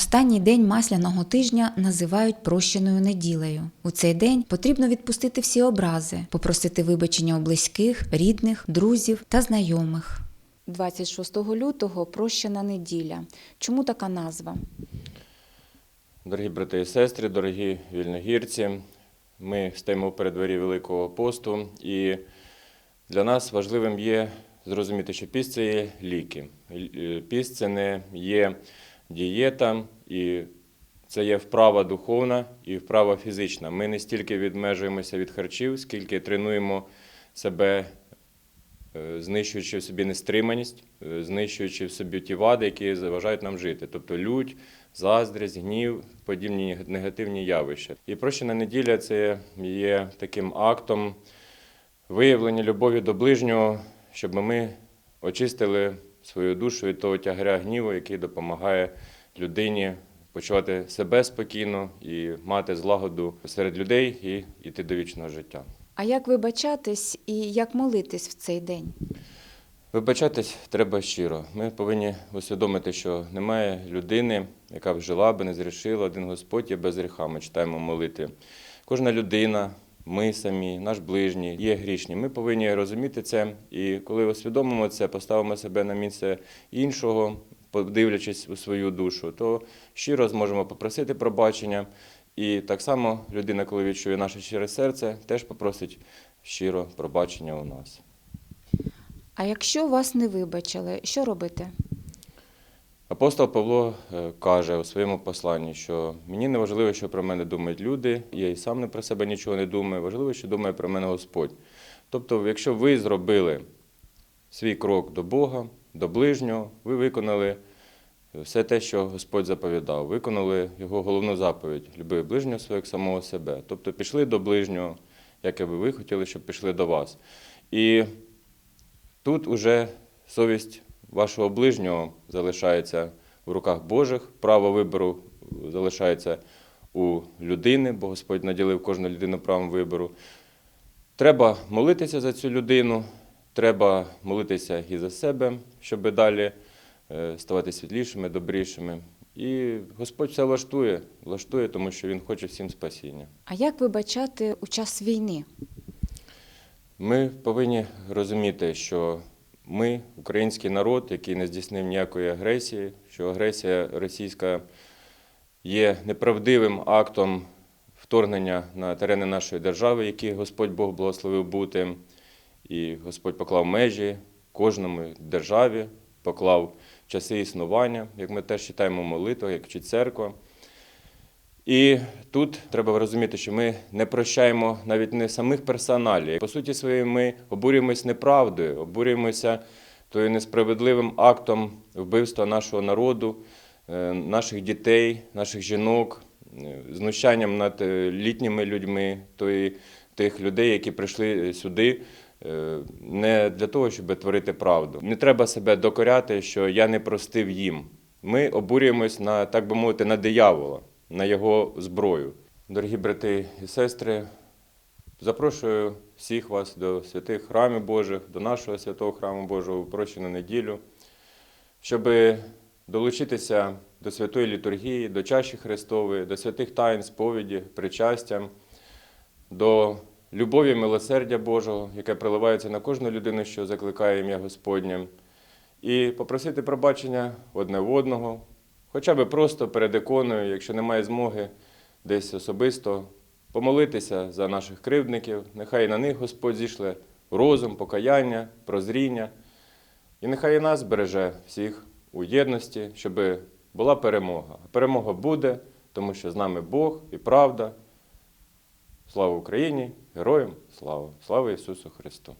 Останній день масляного тижня називають прощеною неділею. У цей день потрібно відпустити всі образи, попросити вибачення у близьких, рідних, друзів та знайомих. 26 лютого прощена неділя. Чому така назва? Дорогі брати і сестри, дорогі вільногірці, ми стоїмо в передворі Великого посту, і для нас важливим є зрозуміти, що піст це є ліки. Л- Піст це не є дієта, і це є вправа духовна і вправа фізична. Ми не стільки відмежуємося від харчів, скільки тренуємо себе е, знищуючи в собі нестриманість, е, знищуючи в собі ті вади, які заважають нам жити, тобто лють, заздрість, гнів, подібні негативні явища. І прощена неділя це є таким актом виявлення любові до ближнього, щоб ми очистили свою душу від того тягаря гніву, який допомагає людині почувати себе спокійно і мати злагоду серед людей і йти до вічного життя. А як вибачатись і як молитись в цей день? Вибачатись треба щиро. Ми повинні усвідомити, що немає людини, яка б жила би, не зрішила, один Господь є без гріха. Ми читаємо молити. Кожна людина, ми самі, наш ближній є грішні. Ми повинні розуміти це, і коли усвідомимо це, поставимо себе на місце іншого, подивлячись у свою душу, то щиро зможемо попросити пробачення. І так само людина, коли відчує наше щире серце, теж попросить щиро пробачення у нас. А якщо вас не вибачили, що робити? Апостол Павло е, каже у своєму посланні, що мені не важливо, що про мене думають люди, я і сам не про себе нічого не думаю, важливо, що думає про мене Господь. Тобто, якщо ви зробили свій крок до Бога, до ближнього, ви виконали все те, що Господь заповідав, виконали його головну заповідь люби ближнього свого самого себе. Тобто пішли до ближнього, як і ви хотіли, щоб пішли до вас. І Тут уже совість вашого ближнього залишається в руках Божих, право вибору залишається у людини, бо Господь наділив кожну людину правом вибору. Треба молитися за цю людину, треба молитися і за себе, щоб далі е, ставати світлішими, добрішими. І Господь все влаштує, влаштує, тому що Він хоче всім спасіння. А як вибачати у час війни? Ми повинні розуміти, що ми, український народ, який не здійснив ніякої агресії, що агресія російська є неправдивим актом вторгнення на терени нашої держави, які Господь Бог благословив бути, і Господь поклав межі кожному державі, поклав часи існування, як ми теж читаємо молитву, як вчить церква. І тут треба розуміти, що ми не прощаємо навіть не самих персоналів. По суті своєї, ми обурюємось неправдою, обурюємося тою несправедливим актом вбивства нашого народу, е, наших дітей, наших жінок, е, знущанням над е, літніми людьми, тих людей, які прийшли сюди. Не для того, щоб творити правду. Не треба себе докоряти, що я не простив їм. Ми обурюємось на, так би мовити, на диявола на його зброю. Дорогі брати і сестри, запрошую всіх вас до святих храмів Божих, до нашого святого храму Божого в прощену неділю, щоб долучитися до святої літургії, до чаші Христової, до святих тайн, сповіді, причастя, до любові милосердя Божого, яке приливається на кожну людину, що закликає ім'я Господнє, і попросити пробачення одне в одного, Хоча би просто перед іконою, якщо немає змоги десь особисто, помолитися за наших кривдників, нехай на них Господь зійшле розум, покаяння, прозріння. І нехай і нас береже всіх у єдності, щоб була перемога. Перемога буде, тому що з нами Бог і правда. Слава Україні! Героям слава! Слава Ісусу Христу!